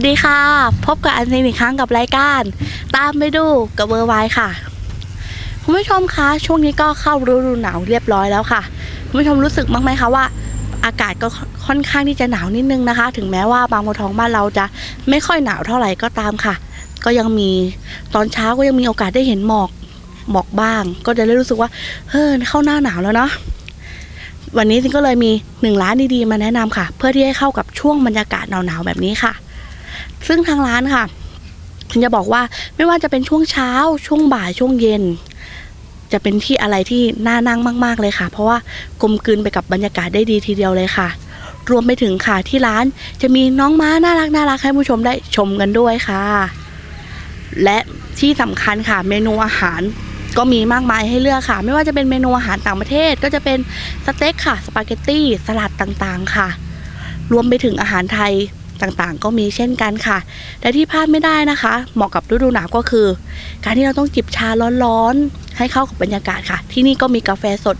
สวัสดีค่ะ พบกับอันซีนอีกครั้งกับรายการ ตามไปดูกับเวอร์ไวค่ะ คุณผู้ชมคะช่วงนี้ก็เข้าฤดูหนาวเรียบร้อยแล้วค่ะ คุณผู้ชมรู้สึกบ้างไหมคะว่า อากาศก็ค่อนข้างที่จะหนาวนิดนึงนะคะ ถึงแม้ว่าบางบัวทองบ้านเราจะไม่ค่อยหนาวเท่าไหร่ก็ตามค่ะ ก็ยังมีตอนเช้าก็ยังมีโอกาสได้เห็นหมอกหมอกบ้าง ก็จะได้รู้สึกว่าเฮ้ยเข้าหน้าหนาวแล้วเนาะวันนี้ซินก็เลยมีหนึ่งร้านดีๆมาแนะนำค่ะ เพื่อที่ให้เข้ากับช่วงบรรยากาศหนาวๆแบบนี้ค่ะ ซึ่งทางร้านค่ะจะบอกว่าไม่ว่าจะเป็นช่วงเช้าช่วงบ่ายช่วงเย็น จะเป็นที่อะไรที่น่านั่งมาก ๆเลยค่ะ เพราะว่ากลมกลืนไปกับบรรยากาศได้ดีทีเดียวเลยค่ะ รวมไปถึงค่ะที่ร้านจะมีน้องม้าน่ารักน่ารักให้ผู้ชมได้ชมกันด้วยค่ะ และที่สำคัญค่ะเมนูอาหารก็มีมากมายให้เลือกค่ะ ไม่ว่าจะเป็นเมนูอาหารต่างประเทศ ก็จะเป็นสเต็กค่ะสปาเกตตี้สลัดต่างๆค่ะ รวมไปถึงอาหารไทย ต่างๆ ก็มีเช่นกันค่ะ และที่พลาดไม่ได้นะคะ เหมาะกับฤดูหนาวก็คือ การที่เราต้องจิบชาร้อนๆ ให้เข้ากับบรรยากาศค่ะ ที่นี่ก็มีกาแฟสด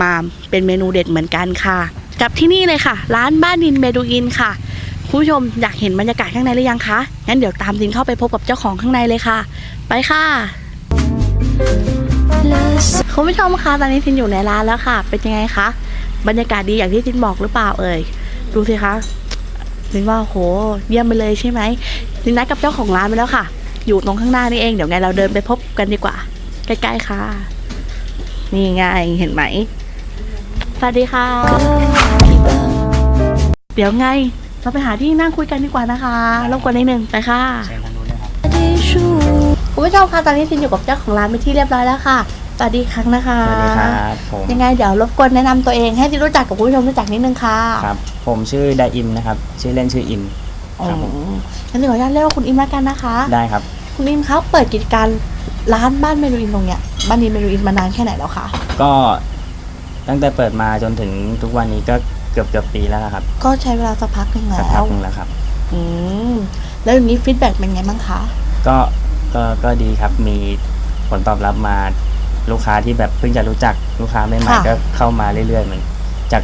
มาเป็นเมนูเด็ดเหมือนกันค่ะ กับที่นี่เลยค่ะ ร้านบ้านดินเบดูอินค่ะ คุณผู้ชมอยากเห็นบรรยากาศข้างในหรือยังคะงั้นเดี๋ยวตามดินเข้าไปพบกับเจ้าของข้างในเลยค่ะ ไปค่ะคุณผู้ชมคะตอนนี้ซินอยู่ในร้านแล้วค่ะ เป็นยังไงคะ บรรยากาศดีอย่างที่ซินบอกหรือเปล่าเอ่ย ดูสิคะ ซินว่าโหเยี่ยมไปเลยใช่ไหมซินนัดกับเจ้าของร้านไปแล้วค่ะ อยู่ตรงข้างหน้านี่เองเดี๋ยวไงเราเดินไปพบกันดีกว่า ใกล้ๆค่ะ นี่ไงเห็นไหมสวัสดีค่ะ qui bat. เดี๋ยวไงเราไปหาที่นั่งคุยกันดีกว่านะคะรบกวนนิดนึงไปค่ะ Des jours คุณผู้ชมคะตอนนี้ซินอยู่กับเจ้าของร้านเป็นที่เรียบร้อยแล้วค่ะ สวัสดีครั้งนะคะสวัสดีครับผมยังไงเดี๋ยวรบกวนแนะนำตัวเองให้ซินรู้จักกับคุณผู้ชมรู้จักนิดนึงค่ะครับ ผมชื่อไดอิมนะครับ ชื่อเล่นชื่ออินอ๋อครับผมงั้นขออนุญาตเรียกว่าคุณอิมแล้วกันนะคะ ได้ครับ คุณอิมครับเปิดกิจการร้านบ้านเมนูอินตรงเนี้ยบ้านดินเมนูอินมานานแค่ไหนแล้วคะก็ตั้งแต่เปิดมาจนถึงทุกวันนี้ก็เกือบเกือบปีแล้วนะครับ ก็ใช้เวลาสักพักหนึ่งสักแล้พักวหนึงแล้วครับ อืมแล้วอย่างนี้ฟีดแบ็กเป็นไงบ้างคะ ก็ก็ก็ดีครับมีผลตอบรับมา ลูกค้าที่แบบเพิ่งจะรู้จักลูกค้าใหม่ค่ะๆก็เข้ามาเรื่อยๆเหมือนจาก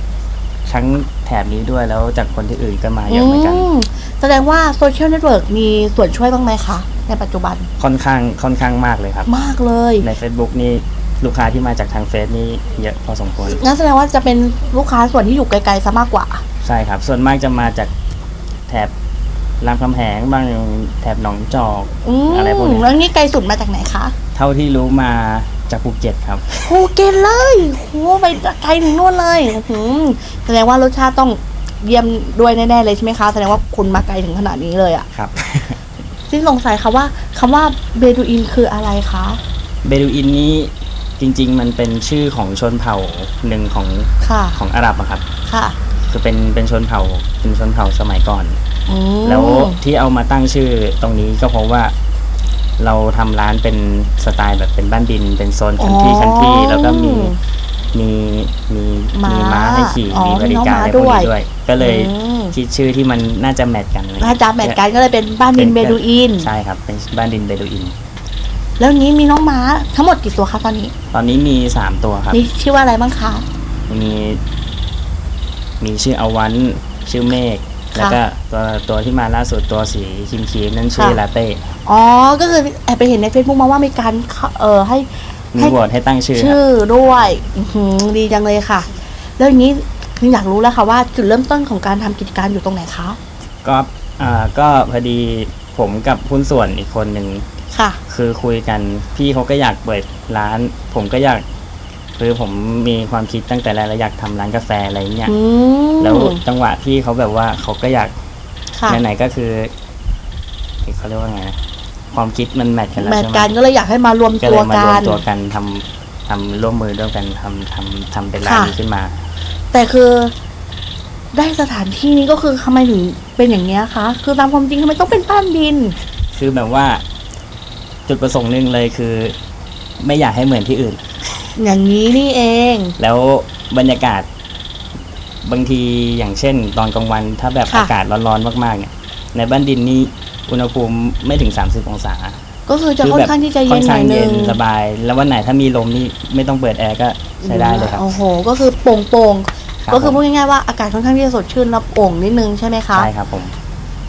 ทั้งแถบนี้ด้วยแล้วจากคนที่อื่นก็มาเยอะเหมือนกัน มแสดงว่าโซเชียลเน็ตเวิร์กมีส่วนช่วยบ้างไหมคะ ในปัจจุบันค่อนข้างค่อนข้างมากเลยครับ มากเลย ใน Facebook นี่ลูกค้าที่มาจากทางเฟซนี่เยอะพอสมควร งั้นแสดงว่าจะเป็นลูกค้าส่วนที่อยู่ไกลๆซะมากกว่า ใช่ครับ ส่วนมากจะมาจากแถบรามคำแหงบ้างแถบหนองจอก อืมอะไรพวกเนี้ย แล้วนี่ไกลสุดมาจากไหนคะ เท่าที่รู้มา จากภูเก็ตครับภูเก็ตเลยโหไปไกลถึงนู่นเลยอื้อหือแสดงว่ารสชาติต้องเยี่ยมด้วยแน่ๆเลยใช่ไหมคะแสดงว่าคุณมาไกลถึงขนาดนี้เลยอะครับซึ่งสงสัยค่ะว่าคำว่าเบดูอินคืออะไรคะเบดูอินนี้จริง ๆ มันเป็นชื่อของชนเผ่าหนึ่งของค่ะของอาหรับอะครับ ค่ะ คือเป็นเป็นชนเผ่าเป็นชนเผ่าสมัยก่อนอืมแล้วที่เอามาตั้งชื่อตรงนี้ก็เพราะว่า เราทำร้านเป็นสไตล์แบบเป็นบ้านดิน เป็นโซนคันที่คันที่แล้วก็มีมีมีม้ามีม้าให้ขี่อ๋อมีบริการมีอะไรน้องพวกม้านี้ด้ด้ววยยก็เลยอืม คิดชื่อที่มันน่าจะแมทกันเลยถ้าจำแมทกันก็เลยเป็นบ้านดินเบดูอิน ใช่ครับเป็นบ้านดินเบดูอิน แล้วนี้มีน้องม้าทั้งหมดกี่ตัวคะตอนนี้ ตอนนี้มีสามตัวครับ มีชื่อว่าอะไรบ้างคะ มี มีชื่ออวัน ชื่อเมฆค่ะ แล้วก็ตัวตัวที่มาล่าสุดตัวสีครีมครีมนั่นชื่อค่ะ ลาเต้อ๋อ ก็คือแอบไปเห็นใน Facebook มาว่ามีการเข้าเอ่อให้ มีให้ โหวตให้ตั้งชื่อครับ ชื่อด้วยอื้อหือดีจังเลยค่ะ แล้วอย่างนี้คืออยากรู้แล้วค่ะว่าจุดเริ่มต้นของการทำกิจการอยู่ตรงไหนคะ ก็อ่าก็พอดีผมกับหุ้นส่วนอีกคนหนึ่งค่ะ คือคุยกัน พี่เขาก็อยากเปิดร้าน ผมก็อยาก คือผมมีความคิดตั้งแต่แรกแล้วอยากทำร้านกาแฟอะไรเงี้ยอืมแล้วจังหวะพี่เขาแบบว่าเขาก็อยากค่ะไหนๆก็คือเขาเรียกว่าไงนะความคิดมันแมทกันแล้วแมทใช่ไหมกันก็เลยอยากให้มารวมก็ตัเลวยมารกัวมนตัวกันทำทำร่วมมือด้วยกันทำทำทำเป็นร้านค่ะนี้ขึ้นมา แต่คือได้สถานที่นี้ก็คือทำไมถึงเป็นอย่างนี้ยคะคือตามความจริงทำไมต้องเป็นบ้านดิน คือแบบว่า จุดประสงค์หนึ่งเลยคือ ไม่อยากให้เหมือนที่อื่น อย่างนี้นี่เอง แล้วบรรยากาศ บางทีอย่างเช่น ตอนกลางวันถ้าแบบค่ะ อากาศร้อนๆมากๆเนี่ย ในบ้านดินนี่อุณหภูมิไม่ถึง 30 องศาก็คือจะคือค่อแบนบข้างที่จะค่เย็อนนหน่ข้าองยนึเย็นงสบาย แล้ววันไหนถ้ามีลมนี่ไม่ต้องเปิดแอร์ก็ใช้ได้เลยครับ โอ้โห ก็คือโป่งครับๆก็คือผม พูดง่ายๆว่าอากาศค่อนข้างที่จะสดชื่นแล้วโป่งนิดนึงใช่ไหมคะ ใช่ครับผม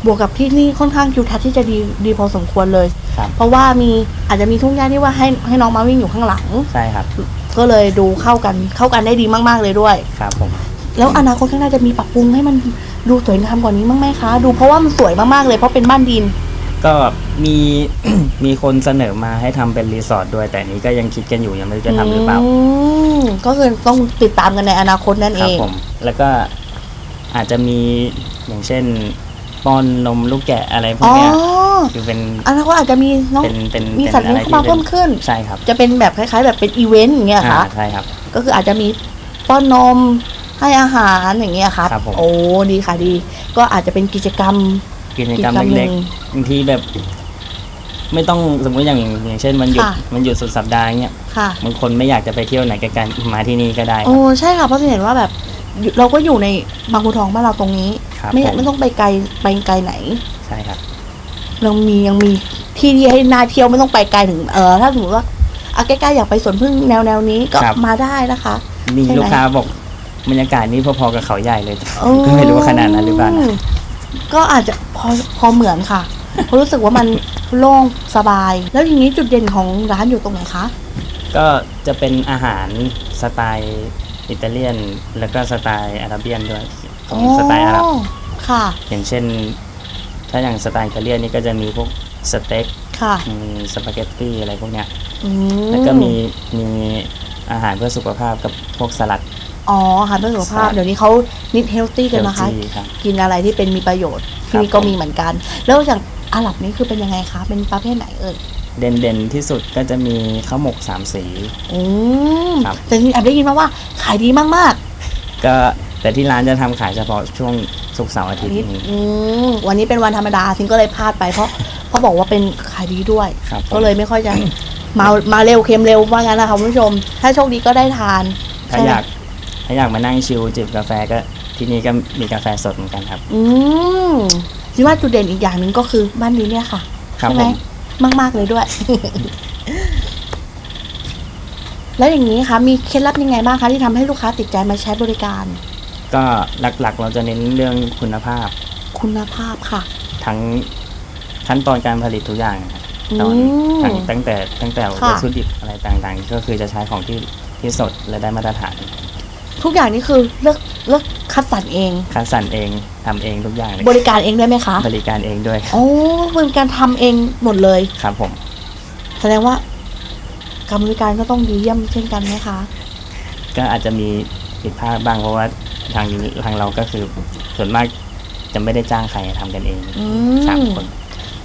บวกกับที่นี่ค่อนข้างทิวทัศน์ที่จะดีดีพอสมควรเลย ครับ เพราะว่ามีอาจจะมีทุ่งหญ้าที่ว่าให้ให้น้องมาวิ่งอยู่ข้างหลัง ใช่ครับ ก็เลยดูเข้ากันเข้ากันได้ดีมาก ๆเลยด้วย ครับผม แล้วอนาคตข้างหน้าจะมีปรับปรุงให้มันดูสวยงามกว่านี้มั้างไหมคะ ดูเพราะว่ามันสวยมากๆเลยเพราะเป็นบ้านดิน ก็มีมีคนเสนอมาให้ทำเป็นรีสอร์ทด้วย แต่อันนี้ก็ยังคิดกันอยู่ยังไม่รู้จะทำหรือเปล่า มก็คือต้องติดตามกันในอนาคตนั่นคเอรับง ผม แล้วก็อาจจะมีอย่างเช่น ป้อนนมลูกแกะอะไรพวอ๋กอเนี้ยคือเป็นอนาคตอาจจะมีน้องเป็นเป็นมีเป็นสัตว์เลี้ยงอะไรเข้ามาที่เพิ่มขึ้น ใช่ครับจะเป็นแบบคล้าย ๆ แบบเป็นอีเวนต์อย่างเงี้ยอ่าค่ะใช่ครับ ก็คืออาจจะมีป้อนนมให้อาหารอย่างเงี้ยครับ ครับผม โอ้ดีค่ะดี ก็อาจจะเป็นกิจกรรมกิจกรรมกิจกรรมหนึ่เล็กงๆบางทีแบบ ไม่ต้องสมมติอย่างอย่างเช่นมันหยุดค่ะ มันหยุดสุดสัปดาห์เงี้ยค่ะ บางคนไม่อยากจะไปเที่ยวไหนไกลๆมาที่นี่ก็ได้คโอ้รับ ใช่ค่ะเพราะจะเห็นว่าแบบอยู่เราก็อยู่ในบางบัวทองบ้านเราตรงนี้ ครับไม่ผม ไม่ต้องไปไกลไปไกลไหน ใช่ครับเรามียังมีที่ที่ให้น่าเที่ยวไม่ต้องไปไกลถึงเออถ้าสมมติว่าเอาใกล้ๆอยากไปสวนพึ่งแนวแนวๆนี้ก็ครับ มาได้นะคะ มีใช่ไหม ลูกค้าบอกบรรยากาศนี้พอๆกับเขาใหญ่เลยโอ้ก็ไม่รู้ว่าขนาดนั้นหรือเปล่านะก็อาจจะพอพอเหมือนค่ะเพราะรู้สึกว่ามันโล่งสบาย แล้วอย่างนี้จุดเด่นของร้านอยู่ตรงไหนคะก็จะเป็นอาหารสไตล์อิตาเลียน แล้วก็สไตล์อาราเบียนด้วย ของสไตล์อาหรับค่ะ อย่างเช่น ถ้าอย่างสไตล์อิตาเลียนนี่ก็จะมีพวกสเต็กค่ะมีสปาเกตตี้อะไรพวกเนี้ยอืแล้วก็มีมีอาหารเพื่อสุขภาพกับพวกสลัด อ๋ออาหารเพื่อสุขภาพใช่เดี๋ยวนี้เขานิดเฮลตี้กันนะคะ healthy ครับกินอะไรที่เป็นมีประโยชน์ที่นี่ครับก็ผมมีเหมือนกัน แล้วอย่างอาหรับนี่คือเป็นยังไงคะ เป็นประเภทไหนเอ่ยเด่นเด่นๆที่สุดก็จะมีข้าวหมกสามสีอืมครับแต่จริงๆแอบได้ยินมาว่าขายดีมากก็ แต่ที่ร้านจะทำขายเฉพาะช่วงศุกร์เสาร์อาๆทิตย์นิดนี้ อืมวันนี้เป็นวันธรรมดาซิงก็เลยพลาดไปเพราะเพราะบอกว่าเป็นขายดีด้วย ครับผมก็เลยไม่ค่อยจะ มามาเร็วเค็มเร็วว่างั้นนะคะคุณผู้ชม ถ้าโชคดีก็ได้ทานถ้าใช่ไหมอยากถ้าอยากมานั่งชิลจิบกาแฟก็ที่นี่ก็มีกาแฟสดเหมือนกันครับ อืมคิดว่าจุดเด่นอีกอย่างหนึ่งก็คือบ้านนี้เนี่ยค่ะ ครับใช่ไหผมมมากมากๆเลยด้วย แล้วอย่างนี้คะมีเคล็ดลับยังไงบ้างคะที่ทำให้ลูกค้าติดใจมาใช้บริการ ก็หลักๆ เราจะเน้นเรื่องคุณภาพ คุณภาพค่ะ ทั้งขั้นตอนการผลิตทุกอย่างนะครับตอนอืมทั้งตั้งแต่ตั้งแต่ค่ะวัตถุดิบอะไรต่างๆ ก็คือจะใช้ของที่ที่สดและได้มาตรฐาน ทุกอย่างนี่คือเลือกเลือกคัดสรรเองคัดสรรเองทำเองทุกอย่างเลยบริการเองด้วยไหมคะ บริการเองด้วยโอ้เป็นการทำเองหมดเลยครับผม แสดงว่าการบริการก็ต้องดีเยี่ยมเช่นกันไหมคะ ก็อาจจะมีผิดพลาดบ้างเพราะว่า ทางทางเราก็คือส่วนมากจะไม่ได้จ้างใครทำกันเองอืสามมคน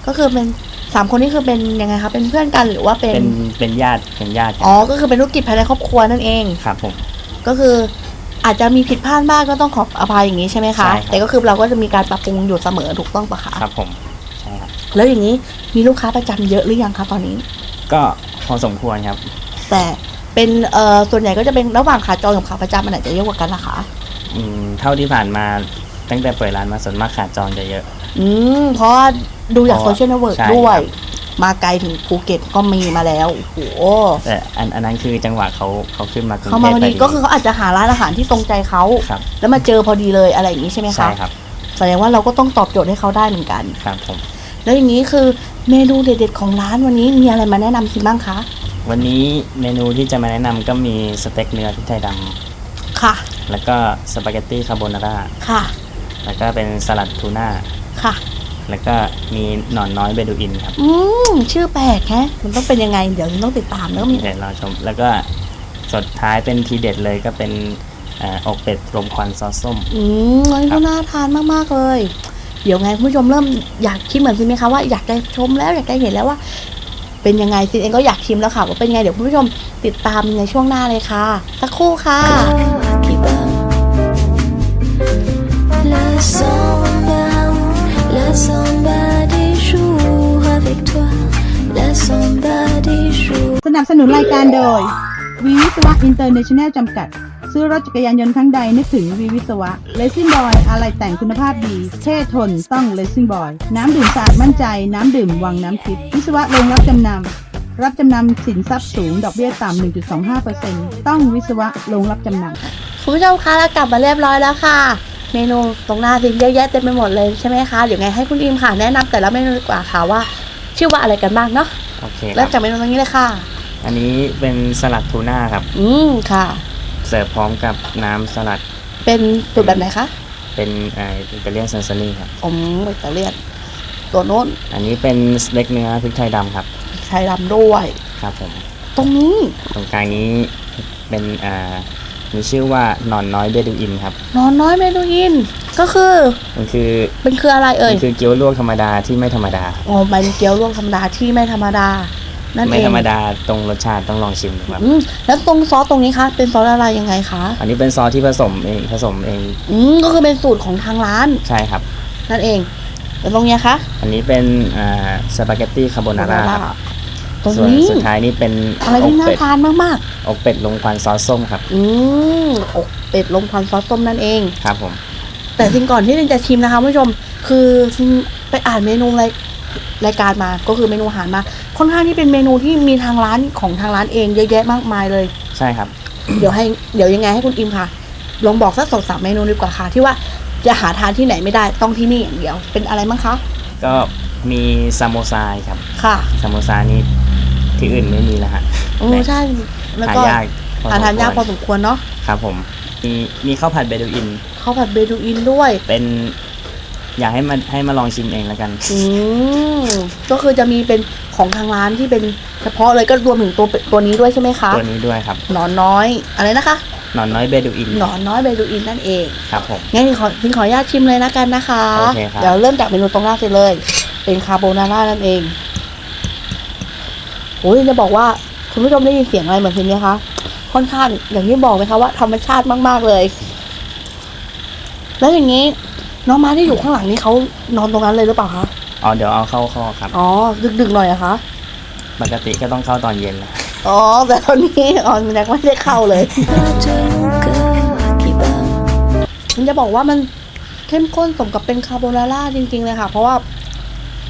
ก็คือเป็นสามคนนี้คือเป็นยังไงคะเป็นเพื่อนกันหรือว่าเป็นเป็นเป็นญาติเป็นญาติกันอ๋อก็คือเป็นธุรกิจภายในครอบครัวนั่นเองครับผมก็คืออาจจะมีผิดพลาดบ้างก็ต้องขออภัยอย่างนี้ใช่ไหมคะใช่ครับแต่ก็คือเราก็จะมีการปรับปรุงอยู่เสมอถูกต้องปะคะครับผมใช่ครับแล้วอย่างนี้มีลูกค้าประจำเยอะหรือยังคะตอนนี้ ก็พอสมควรครับ แต่เป็นเอ่อส่วนใหญ่ก็จะเป็นระหว่างขาจรกับขาประจำอันไหนจะเยอะกว่ากันนะคะ อืมเท่าที่ผ่านมาตั้งแต่เปิดร้านมาส่วนมากขาดจองจะเยอะ อืมเพราะว่าดูจากเพโซราะเชียลเน็ตเวิร์กใช่ด้วยครับมาไกลถึงภูเก็ตก็มีมาแล้วโอ้โหแต่อันอันนั้นคือจังหวะเขาเขาขึ้นมากรุงเขาเทมาพพอพดีอดีก็คือเขาอาจจะหาร้านอาหารที่ตรงใจเขาครับแล้วมาเจอพอดีเลยอะไรอย่างนี้ใช่ไหมใช่คะครับแสดงว่าเราก็ต้องตอบโจทย์ให้เขาได้เหมือนกัน ครับผม แล้วอย่างนี้คือเมนูเด็ดๆของร้านวันนี้มีอะไรมาแนะนำคิมบ้างคะวันนี้เมนูที่จะมาแนะนำก็มีสเต็กเนื้อพริกไทยดำค่ะ แล้วก็สปาเกตตี้คาโบนาร่า ค่ะ แล้วก็เป็นสลัดทูน่า ค่ะ แล้วก็มีหนอนน้อยเบดูอินครับ อืม ชื่อแปลกแฮะ มันต้องเป็นยังไง เดี๋ยวต้องติดตามแล้วก็มี เดี๋ยวรอชม แล้วก็สุดท้ายเป็นทีเด็ดเลยก็เป็นเอ่ออกเป็ดรมควันซอสส้ม อืมอันนี้ครัก็บน่าทานมากๆเลย เดี๋ยวไงคุณผู้ชมเริ่มอยากคิดเหมือนซินไหมคะว่าอยากจะชมแล้วอยากจะเห็นแล้วว่า เป็นยังไงซินเองก็อยากชิมแล้วค่ะว่าเป็นยังไงเดี๋ยวคุณผู้ชมติดตามในช่วงหน้าเลยค่ะ สักครู่ค่ะ สนับสนุนรายการโดย วิวิศวะอินเตอร์เนชั่นแนลจำกัด ซื้อรถจักรยานยนต์ครั้งใดนึกถึงวีวิศวะเลซิ่งบอยอะไรแต่งคุณภาพดี เท่ทนต้องเลซิ่งบอย น้ำดื่มสะอาดมั่นใจ น้ำดื่มวังน้ำทิพย์วิศวะลงรับจำนำ รับจำนำสินทรัพย์สูง ดอกเบี้ยต่ำ1.25%ต้องวิศวะลงรับจำนำคุณผู้ชมคะเรากลับมาเรียบร้อยแล้วค่ะ เมนูตรงหน้าซินเยอะแยะเต็มไปหมดเลยใช่ไหมคะเดี๋ยวไงให้คุณอิมค่ะแนะนำแต่ละเมนูดีกว่าค่ะว่า ชื่อว่าอะไรกันบ้างเนาะโอเคคเริ่รัมบจากเมนูตรงนี้เลยค่ะ อันนี้เป็นสลัดทูน่าครับ อืมค่ะ เสิร์ฟพร้อมกับน้ำสลัด เป็นสูตรแบบไหนคะเป็นเอ่ออิตาเลียนซันซานี่ครับผมอิตาเลียนตัวโน้น อันนี้เป็นสเต็กเนื้อพริกไทยดำครับไทยดำด้วย ครับผม ตรงนี้ ตรงกลางนี้เป็นอ่า มีชื่อว่าหนอนน้อยเบดูอินครับนอนน้อยเมนูอิน ก็คือ มันคือเป็นคืออะไรเอ่ยมันคือเกี๊ยวลวกธรรมดาที่ไม่ธรรมดาอ๋อเป็นเกี๊ยวรวมธรรมดาที่ไม่ธรรมดานั่นไม่เองธรรมดาตรงรสชาติต้องลองชิมดูครับอืมแล้วตรงซอสตรงนี้คะเป็นซอสอะไรยังไงคะ อันนี้เป็นซอสที่ผสมเองผสมเองอืมก็คือเป็นสูตรของทางร้านใช่ครับ นั่นเองแล้วตรงเนี้ยคะอันนี้เป็นอ่าสปาเกตตี้คาโบนาร่าครับ ตรงส่วนนี้ สุดท้ายนี่เป็นอะไรอกที่น่าเป็ดทานมากอกเป็ดลงควันซอสส้มครับๆ อืมอกเป็ดลมควันซอสส้มนั่นเอง ครับผม แต่สิ่งก่อนที่ลินจะชิมนะคะคุณผู้ชม คือซินไปอ่านเมนูรายรายการมา ก็คือเมนูอาหารมา ค่อนข้างที่เป็นเมนูที่มีทางร้านของทางร้านเองเยอะแยะมากมายเลย ใช่ครับ เดี๋ยวให้เดี๋ยวยังไงให้คุณอิมค่ะ ลองบอกสักสองสามเมนูดีกว่าค่ะ ที่ว่าจะหาทานที่ไหนไม่ได้ต้องที่นี่อย่างเดียว เป็นอะไรมั้งคะ ก็มีซามโมซายครับค่ะ ซามโมซานี่ ที่อื่นไม่มีแล้วฮะโอ้ใช่แล้วหาก็ยากพอหาทานยากพอสมควรสมควรเนาะครับผม มีมีข้าวผัดเบดูอิน ข้าวผัดเบดูอินด้วย เป็นอยากให้มาให้มาลองชิมเองแล้วกัน อืมก็คือจะมีเป็นของทางร้านที่เป็นเฉพาะเลยก็รวมถึงตัวตัวนี้ด้วยใช่ไหมคะ ตัวนี้ด้วยครับ หนอนน้อย อะไรนะคะ หนอนน้อยเบดูอินหนอนน้อยเบดูอินนั่นเอง ครับผม งั้นขอ xin ขออนุญาตชิมเลยนะกันนะคะ โอเคครับ เดี๋ยวเริ่มจากเมนูตรงหน้าสิเลย เป็นคาโบนาร่านั่นเอง โอ้ยจะบอกว่าคุณผู้ชมได้ยินเสียงอะไรเหมือนเพลงไหมคะค่อนข้างอย่างที่บอกไหมคะว่าธรรมชาติมาก ๆเลย แล้วอย่างนี้ น้องม้าที่อยู่ข้างหลังนี่เขานอนตรงนั้นเลยหรือเปล่าคะอ๋อเดี๋ยวเอาเข้าข้อครับ อ๋อดึกๆหน่อยอะคะปกติก็ต้องเข้าตอนเย็นนะอ๋อแต่ตอนนี้อ๋อมันยังไม่ได้เข้าเลย Pas de mon cœur qui bat. มันจะบอกว่ามันเข้มข้นสมกับเป็นคาโบนาร่าจริงๆเลยค่ะ เพราะว่า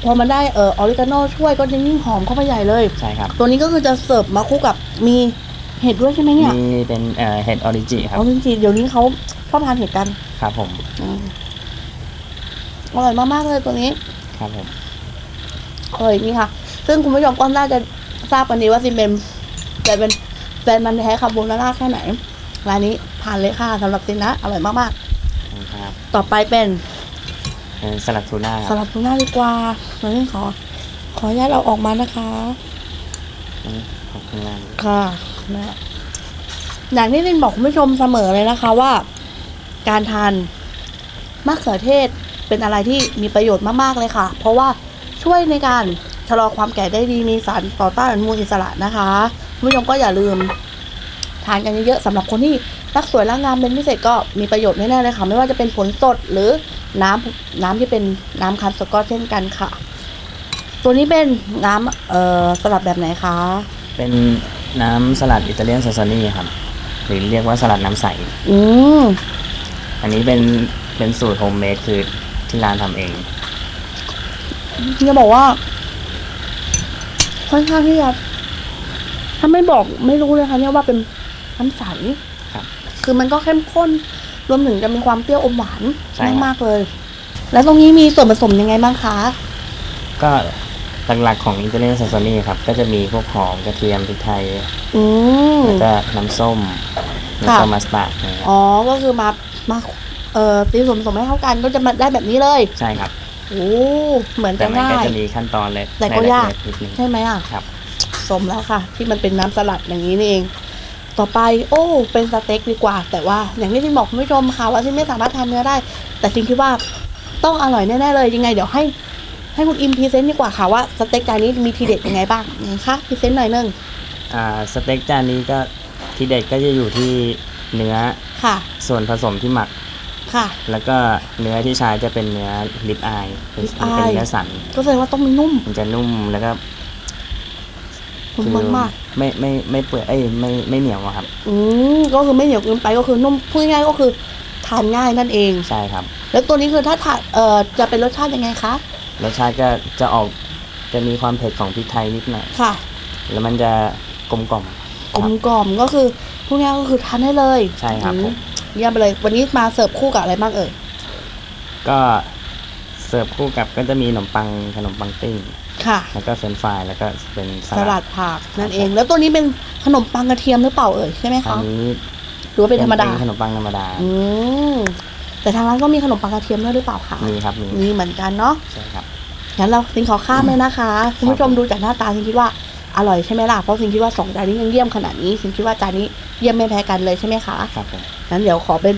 พอมันได้เอ่อออริกาโนช่วยก็จะยิ่งหอมเข้าไปใหญ่เลย ใช่ครับ ตัวนี้ก็คือจะเสิร์ฟมาคู่กับมีเห็ดด้วยใช่ไหมเนี่ยมีเป็นเอ่อเห็ดออริจิครับเอาจริงๆเดี๋ยวนี้เขาชอบทานเห็ดกันครับผมอืมอร่อยมากๆเลยตัวนี้ ครับผมอร่อยนี่ค่ะ ซึ่งคุณผู้ชมก็น่าจะทราบกันดีว่าซิมเป็นแต่เป็นแฟนมันธุ์แท้คาโบนาร่าแค่ไหนร้านนี้ผ่านเลยค่ะสำหรับซินนะ อร่อยมากครับๆต่อไปเป็นเป็น สลัดทูน่าคสรับลับทูน่าดีกว่าเดี๋ยวนี้ขอ ขออนุญาตเราออกมานะคะอืมขอบคุณมากค่ะแม่อย่างที่ลินบอกคุณผู้ชมเสมอเลยนะคะว่า การทานมะเขือเทศเป็นอะไรที่มีประโยชน์มากๆเลยค่ะ เพราะว่าช่วยในการชะลอความแก่ได้ดีมีสารต่อต้านอนุมูลอิสระนะคะคุณผู้ชมก็อย่าลืมทานกันเยอะๆสำหรับคนที่ รักสวยรักงามเป็นพิเศษก็มีประโยชน์แน่ๆเลยค่ะ ไม่ว่าจะเป็นผลสดหรือน้ำน้ำที่เป็นน้ำคันสดก็เช่นกันค่ะ ตัวนี้เป็นน้ำเอ่อสลัดแบบไหนคะ เป็นน้ำสลัดอิตาเลียนซาซานี่ครับหรือเรียกว่าสลัดน้ำใส อืมอันนี้เป็นเป็นสูตรโฮมเมดคือที่ร้านทำเองจะบอกว่า ค่อนข้างที่จะถ้าไม่บอกไม่รู้เลยค่ะเนี่ยว่าเป็นน้ำใส ครับคือมันก็เข้มข้น รวมถึงจะมีความเปรี้ยวอมหวานใช่ครับ มากๆเลย แล้วตรงนี้มีส่วนผสมยังไงบ้างคะ ก็หลักๆของอิตาเลียนซาซานี่ครับ ก็จะมีพวกหอมกระเทียมพริกไทย อืม แล้วก็น้ำส้ม แล้วก็ค่ะ มัสตาร์ดอะไรเงี้ยอ๋อ ก็คือมามาเอ่อตีส่วนผสมให้เข้ากันก็จะมาได้แบบนี้เลยใช่ครับ โอ้เหมือนแต่จะมันง่าก็ย จะมีขั้นตอนเลยแต่ก็ยากรละเอีดนิดนึงใช่ไหมอะ ครับ สมแล้วค่ะ ที่มันเป็นน้ำสลัดอย่างนี้นี่เอง ต่อไปโอ้ เป็นสเต็กดีกว่า แต่ว่าอย่างที่ที่บอกคุณผู้ชมค่ะว่าที่ไม่สามารถทานเนื้อได้ แต่จริงคิดว่าต้องอร่อยแน่ๆเลยยังไง เดี๋ยวให้ให้คุณอิมพรีเซนต์ดีกว่าค่ะว่าสเต็กจานนี้มีทีเด็ดยังไงบ้างนะคะพรีเซนต์หน่อยนึงอ่าสเต็กจานนี้ก็ทีเด็ดก็จะอยู่ที่เนื้อค่ะ ส่วนผสมที่หมักค่ะ แล้วก็เนื้อที่ใช้จะเป็นเนื้อลิปอายเป็น rib เป็น eye เนื้อสันก็แสดงว่าต้องมีนุ่มมันจะนุ่มแล้วก็ นุ่มคือมากไม่ไม่ไม่เปื่อยเอ้ยไม่ไม่เหนียวอะครับๆอืมก็คือไม่เหนียวเกินไปก็คือนุ่มพูดง่ายๆก็คือทานง่ายนั่นเองใช่ครับ แล้วตัวนี้คือถ้าทานเอ่อจะเป็นรสชาติยังไงคะรสชาติก็จะออกจะมีความเผ็ดของพริกไทยนิดหน่อยค่ะ แล้วมันจะกลมกล่อมกลมกล่อมก็คือพูดง่ายๆก็คือทานได้เลยใช่ครับอืมผมเยี่ยมไปเลย วันนี้มาเสิร์ฟคู่กับอะไรบ้างเอ่ยก็เสิร์ฟคู่กับก็จะมีขนมปังขนมปังปิ้ง ค่ะ แล้วก็เฟรนช์ฟรายแล้วก็เป็นสสลัลัดดผักนั่นเอง แล้วตัวนี้เป็นขนมปังกระเทียมหรือเปล่าเอ่ยใช่ไหมอัคะนนี้หรือว่าเป็นธรรมดาเป็นขนมปังธรรมดา อืมแต่ทางร้านก็มีขนมปังกระเทียมด้วยหรือเปล่าคะมีครับมีมีเหมือนกันเนาะ ใช่ครับ งั้นเราสิงขอข้ามเลยนะคะคุณผู้ชมดูจากหน้าตาสิงคิดว่าอร่อยใช่ไหมล่ะเพราะสิงคิดว่าสองจานนี้ยังเยี่ยมขนาดนี้สิงคิดว่าจานนี้เยี่ยมไม่แพ้กันเลยใช่ไหมคะครับผมงั้นเดี๋ยวขอเป็น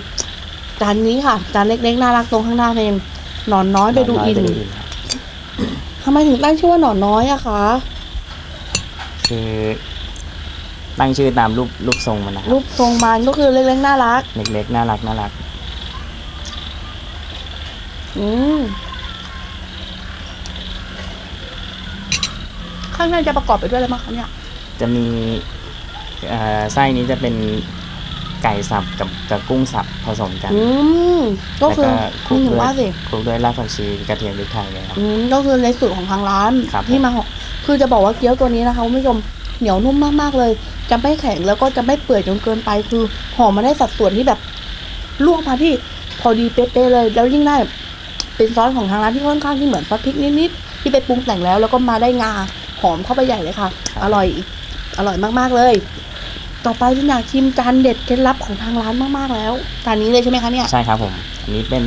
จานนี้ค่ะจานเล็กๆน่ารักตรงข้างหน้าเพลงหนอนน้อยไปดูอินไปดูอินครับทำไมถึงตั้งชื่อว่าหนอนน้อยอะคะคือตั้งชื่อตามรูปรูปทรงมันนะครับรูปทรงมันก็คือเล็กๆน่ารัก เล็กๆน่ารักน่ารัก อืมข้างในจะประกอบไปด้วยอะไรบ้างคะเนี่ย จะมีเอ่อไส้นี้จะเป็น ไก่สับกับกับกุ้งสับผสมกัน อืมก็คือแล้วคลุคุณกถึด้งวยว่าสิคลุกด้วยรากผักชีกระเทียมพริกไทยเลยครับอืมก็คือในสูตรของทางร้านครับที่มาห่อคือจะบอกว่าเกี๊ยวตัวนี้นะคะคุณผู้ชมเหนียวนุ่มมากๆเลย จะไม่แข็งแล้วก็จะไม่เปื่อยจนเกินไปคือห่อมาได้สัดส่วนที่แบบลวกมาที่พอดีเป๊ะๆเลย แล้วยิ่งได้เป็นซอสของทางร้านที่ค่อนข้างที่เหมือนซอสพริกนิดๆที่ไปปรุงแต่งแล้ว แล้วก็มาได้งาหอมเข้าไปใหญ่เลยค่ะครับอร่อยอีกอร่อยมากๆเลย ต่อไปที่อยากชิมจานเด็ดเคล็ดลับของทางร้านมากๆแล้วจานนี้เลยใช่ไหมคะเนี่ยใช่ครับผม อันนี้เป็น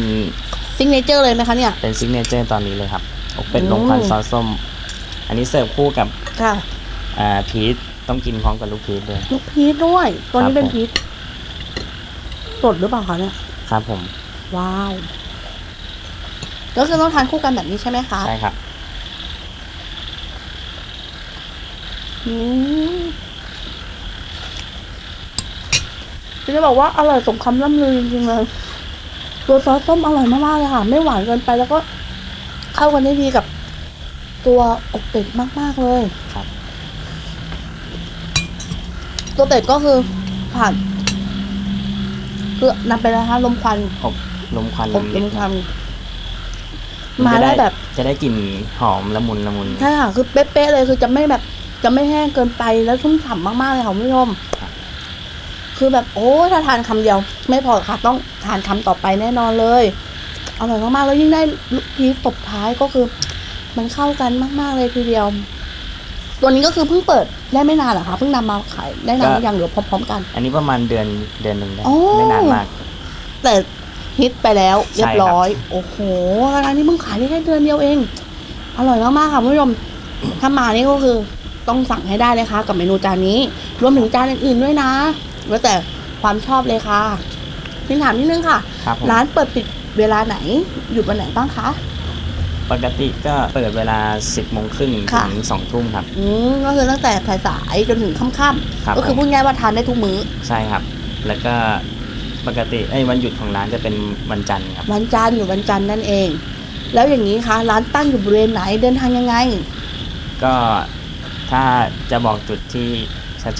ซิงเนเจอร์เลยไหมคะเนี่ยเป็นซิกเนเจอร์ตอนนี้เลยครับอกเป็ดอืมลงควันซอสส้ม อันนี้เสิร์ฟคู่กับค่ะอ่าพีชต้องกินพร้อมกับลูกพีชด้วยลูกพีชด้วย ตัวนี้ครับเป็นผมพีชสดหรือเปล่าคะเนี่ยครับผม ว้าวก็คือต้องทานคู่กันแบบนี้ใช่ไหมคะใช่ครับ อืม จะบอกว่าอร่อยสมคำล่ำลือจริงๆเลยตัวซอสส้มอร่อยมากๆเลยค่ะ ไม่หวานเกินไปแล้วก็เข้ากันได้ดีกับตัวอกเป็ดมากๆเลยครับ ตัวเป็ดก็คือผ่านคือนำไปนะคะลมควันอบลมควันอบลนิดมๆควันนมาจะได้แบบ จะได้กลิ่นหอมละมุนละมุนใช่ค่ะคือเป๊ะๆเลยคือจะไม่แบบ จะไม่แห้งเกินไปแล้วชุ่มฉ่ำมากๆเลยค่ะคุณผู้ชม ครับคือแบบโอ้ถ้าทานคำเดียว ไม่พอค่ะ ต้องทานคำต่อไปแน่นอนเลยอร่อยมากๆแล้วยิ่งได้ลูกพีชตบท้ายก็คือ มันเข้ากันมากๆเลยทีเดียว ตัวนี้ก็คือเพิ่งเปิดได้ไม่นานเหรอคะเพิ่งนำมาขายได้นานหรือยังหรือพร้อมๆกัน อันนี้ประมาณเดือนเดือนหนึ่งได้โอ้ไม่นานมาก แต่ฮิตไปแล้วเรียบใช่ครับร้อย โอ้โหร้านนี้เพิ่งขายได้แค่เดือนเดียวเอง อร่อยมากๆค่ะคุณผู้ชมถ้ามานี่ก็คือต้องสั่งให้ได้เลยค่ะกับเมนูจานนี้ รวมถึงจานอื่นๆด้วยนะ แล้วแต่ความชอบเลยค่ะนี่ถามนิดนึงค่ะ ครับผมร้านเปิดปิดเวลาไหนหยุดวันไหนบ้างคะ ปกติก็เปิดเวลา 10โมงครึ่งค่ะ ถึง2ทุ่มครับ อืมก็คือตั้งแต่สายๆจนถึงค่ำครับๆก็คือผมพูดง่ายๆว่าทานได้ทุกมื้อ ใช่ครับ แล้วก็ปกติไอ้ยวันหยุดของร้านจะเป็นวันจันทร์ครับ วันจันทร์อยู่วันจันทร์นั่นเอง แล้วอย่างนี้คะร้านตั้งอยู่บริเวณไหนเดินทางยังไง ก็ถ้าจะบอกจุดที่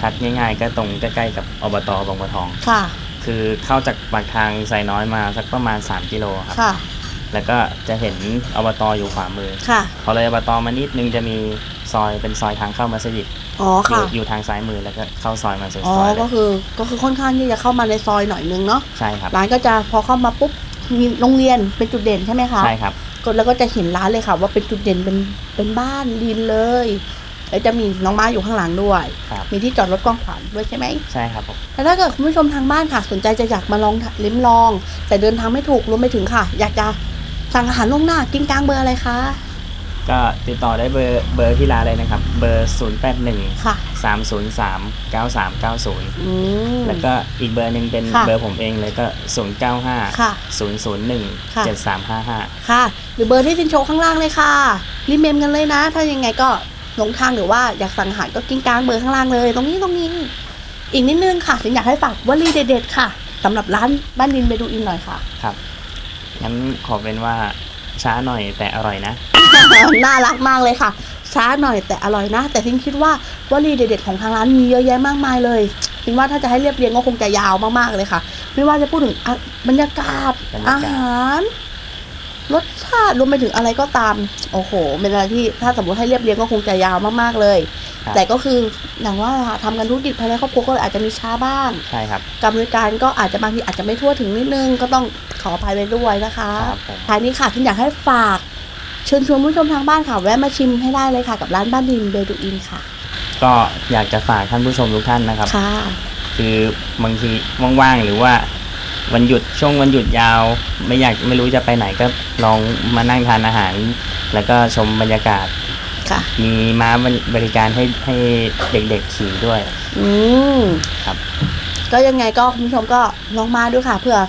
ชัดๆ ง่ายๆ ก็ตรงใกล้ๆกับอบตบางบัวทอง ค่ะ คือเข้าจากปากทางไซน้อยมาสักประมาณ 3 กิโลครับ ค่ะ แล้วก็จะเห็นอบตอยู่ขวามือ ค่ะ พอเลยอบตมานิดนึงจะมีซอยเป็นซอยทางเข้ามัสยิดอ๋ออยู่ค่ะอยู่ทางซ้ายมือแล้วก็เข้าซอยมาซอยอ๋อ ซอยเลก็ยคือ ก็คือค่อนข้างที่จะเข้ามาในซอยหน่อยนึงเนาะ ใช่ครับ ร้านก็จะพอเข้ามาปุ๊บ มีโรงเรียนเป็นจุดเด่นใช่ไหมคะ ใช่ครับ ก็แล้วก็จะเห็นร้านเลยค่ะ ว่าเป็นจุดเด่นเป็นเป็นบ้านดินเลย แล้วจะมีน้องม้าอยู่ข้างหลังด้วย ครับ มีที่จอดรถกว้างขวางด้วยใช่ไหม ใช่ครับผม แต่ถ้าเกิดคุณผู้ชมทางบ้านค่ะ สนใจจะอยากมาลองลิ้มลอง แต่เดินทางไม่ถูกรวมไปถึงค่ะ อยากจะสั่งอาหารล่วงหน้ากินกลางเบอร์อะไรคะก็ติดต่อได้เบอร์เบอร์ที่ร้านเลยนะครับ เบอร์ 0 8 1 ค่ะ 3 0 3 9 3 9 0อืมแล้วก็อีกเบอร์หนึ่งเป็นค่ะ เบอร์ผมเองเลยก็ 0 9 5 ค่ะ 0 0 1 ค่ะ 7 3 5 5ค่ะ หรือเบอร์ที่ซินโชว์ข้างล่างเลยค่ะรีบเมมกันเลยนะ ถ้ายังไงก็ หลงทางหรือว่าอยากสั่งอาหารก็กินกลางเบอร์ข้างล่างเลย ตรงนี้ตรงนี้ อีกนิดนึงค่ะสินอยากให้ฝากวลีเด็ดๆค่ะสำหรับร้านบ้านดินเบดูอินหน่อยค่ะ ครับงั้นขอเป็นว่าช้าหน่อยแต่อร่อยนะ น่ารักมากเลยค่ะ ช้าหน่อยแต่อร่อยนะ แต่ซินคิดว่าวลีเด็ดๆของทางร้านมีเยอะแยะมากมายเลยซินว่าถ้าจะให้เรียบเรียงก็คงจะยาวมากๆเลยค่ะ ไม่ว่าจะพูดถึงอะบรรยากาศบรรยากาศอาหาร รสชาติรวมไปถึงอะไรก็ตาม โอ้โห เป็นอะไรที่ถ้าสมมติให้เรียบเรียงก็คงจะยาวมากๆเลย ครับแต่ก็คืออย่างว่าทำกันธุรกิจภายในครอบครัวก็เลยอาจจะมีช้าบ้าง ใช่ครับการบริการก็อาจจะบางทีอาจจะไม่ทั่วถึงนิดนึง ก็ต้องขออภัยไปด้วยนะคะครับผมท้ายนี้ค่ะที่อยากให้ฝาก เชิญชวนผู้ชมทางบ้านค่ะแวะมาชิมให้ได้เลยค่ะ กับร้านบ้านดินเบดูอินค่ะ ก็อยากจะฝากท่านผู้ชมทุกท่านนะครับ ค่ะ คือบางทีว่างๆหรือว่า วันหยุดช่วงวันหยุดยาว ไม่อยากไม่รู้จะไปไหนก็ลองมานั่งทานอาหาร แล้วก็ชมบรรยากาศค่ะ มีม้าบริการให้ให้เด็กๆขี่ด้วย อืมครับ ก็ยังไงก็คุณผู้ชมก็ลองมาดูค่ะเผื่อ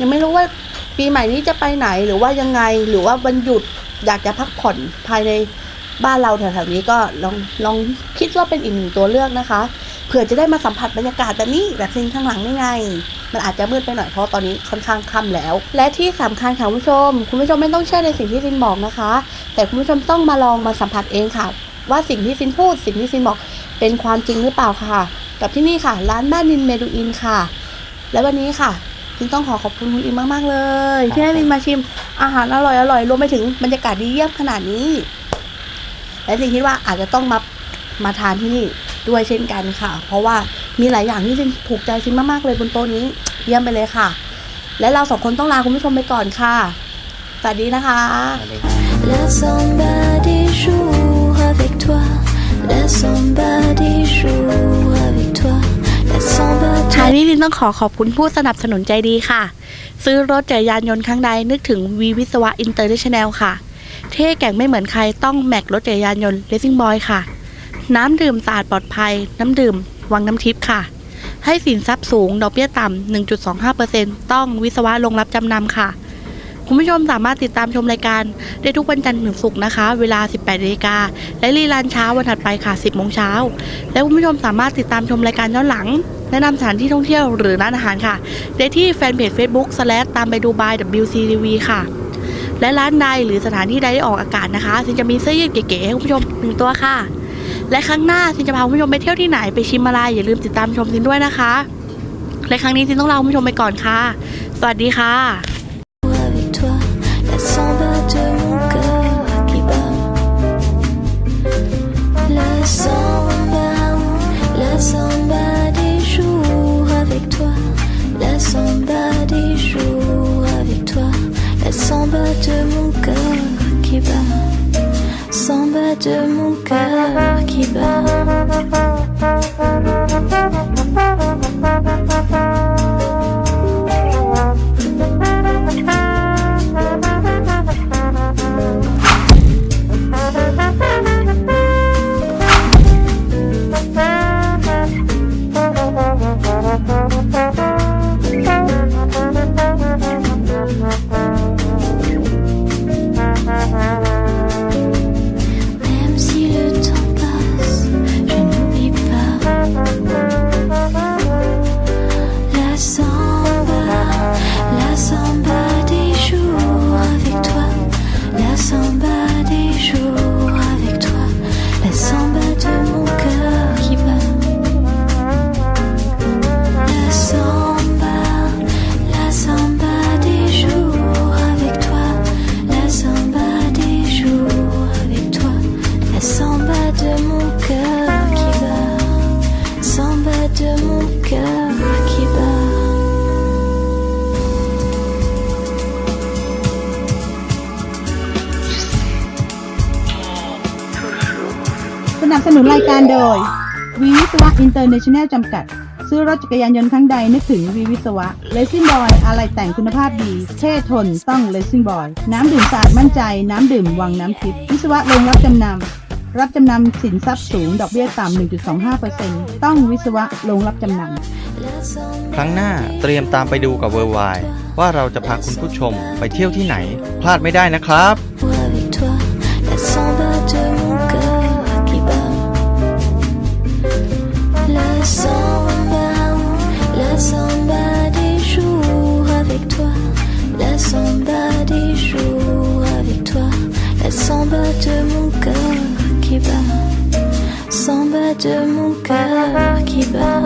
ยังไม่รู้ว่าปีใหม่นี้จะไปไหนหรือว่ายังไงหรือว่าวันหยุดอยากจะพักผ่อนภายในบ้านเราแถวๆนี้ก็ลองลองคิดว่าเป็นอีกหนึ่งตัวเลือกนะคะเผื่อจะได้มาสัมผัสบรรยากาศแบบนี้แบบซิงข้างหลังนี่ไง มันอาจจะมืดไปหน่อยเพราะตอนนี้ค่อนข้างค่ำแล้ว และที่สำคัญค่ะคุณผู้ชม คุณผู้ชมไม่ต้องเชื่อในสิ่งที่ซินบอกนะคะ แต่คุณผู้ชมต้องมาลองมาสัมผัสเองค่ะ ว่าสิ่งที่ซินพูด สิ่งที่ซินบอกเป็นความจริงหรือเปล่าค่ะ กับที่นี่ค่ะ ร้านบ้านดินเมดูอินค่ะ และวันนี้ค่ะซินต้องขอขอบคุณคุณอินมาก ๆ เลย ที่ให้ซินมาชิมอาหารอร่อยๆรวมไปถึงบรรยากาศดีเยี่ยมขนาดนี้ และซินคิดว่าอาจจะต้องมามาทานที่นี่ด้วยเช่นกันค่ะ เพราะว่า มีหลายอย่างที่ซินถูกใจซินมากๆเลยบนโต๊ะนี้ เยี่ยมไปเลยค่ะ และเราสองคนต้องลาคุณผู้ชมไปก่อนค่ะ สวัสดีนะคะ La samba des jours avec toi. La samba des jours avec toi. La samba ท้ายนี้ลินต้องขอขอบคุณผู้สนับสนุนใจดีค่ะ ซื้อรถจักรยานยนต์ครั้งใดนึกถึงวีวิศวะอินเตอร์เนชั่นแนลค่ะ เท่แก่งไม่เหมือนใครต้องแม็กรถจักรยานยนต์เลสซิ่งบอยค่ะ น้ำดื่มสะอาดปลอดภัย น้ำดื่ม วังน้ำทิพย์ค่ะ ให้สินทรัพย์สูง ดอกเบี้ยต่ำ 1.25%ต้องวิศวะลงรับจำนำค่ะ คุณผู้ชมสามารถติดตามชมรายการได้ทุกวันจันทร์ถึงศุกร์นะคะ เวลา 18นาฬิกาและรีลันเช้าวันถัดไปค่ะ 10โมงเช้า และคุณผู้ชมสามารถติดตามชมรายการย้อนหลัง แนะนำสถานที่ท่องเที่ยวหรือร้านอาหารค่ะ ได้ที่แฟนเพจ Facebook ตามไปดูบาย WCTV ค่ะและร้านใดหรือสถานที่ใดที่ออกอากาศนะคะซินจะมีเสื้อยืดเก๋ๆให้คุณผู้ชมหนึ่งตัวค่ะ และครั้งหน้าซินจะพาคุณผู้ชมไปเที่ยวที่ไหนไปชิมอะไรอย่าลืมติดตามชมซินด้วยนะคะ และครั้งนี้ซินต้องลาคุณผู้ชมไปก่อนค่ะ สวัสดีค่ะ samba de mon cœur qui bat, samba de mon cœur. Qui bat. อินเตอร์เนชั่นแนลจำกัด ซื้อรถจักรยานยนต์ครั้งใดนึกถึงวีวิศวะเลซิ่งบอยอะไรแต่งคุณภาพดี เท่ทนต้องเลซิ่งบอย น้ำดื่มสะอาดมั่นใจ น้ำดื่มวังน้ำทิพย์วิศวะลงรับจำนำ รับจำนำสินทรัพย์สูง ดอกเบี้ยต่ำ 1.25%ต้องวิศวะลงรับจำนำ ครั้งหน้าเตรียมตามไปดูกับเวอร์ไวว่าเราจะพาคุณผู้ชมไปเที่ยวที่ไหน พลาดไม่ได้นะครับ de mon cœur qui bat, s'en bat de mon cœur qui bat.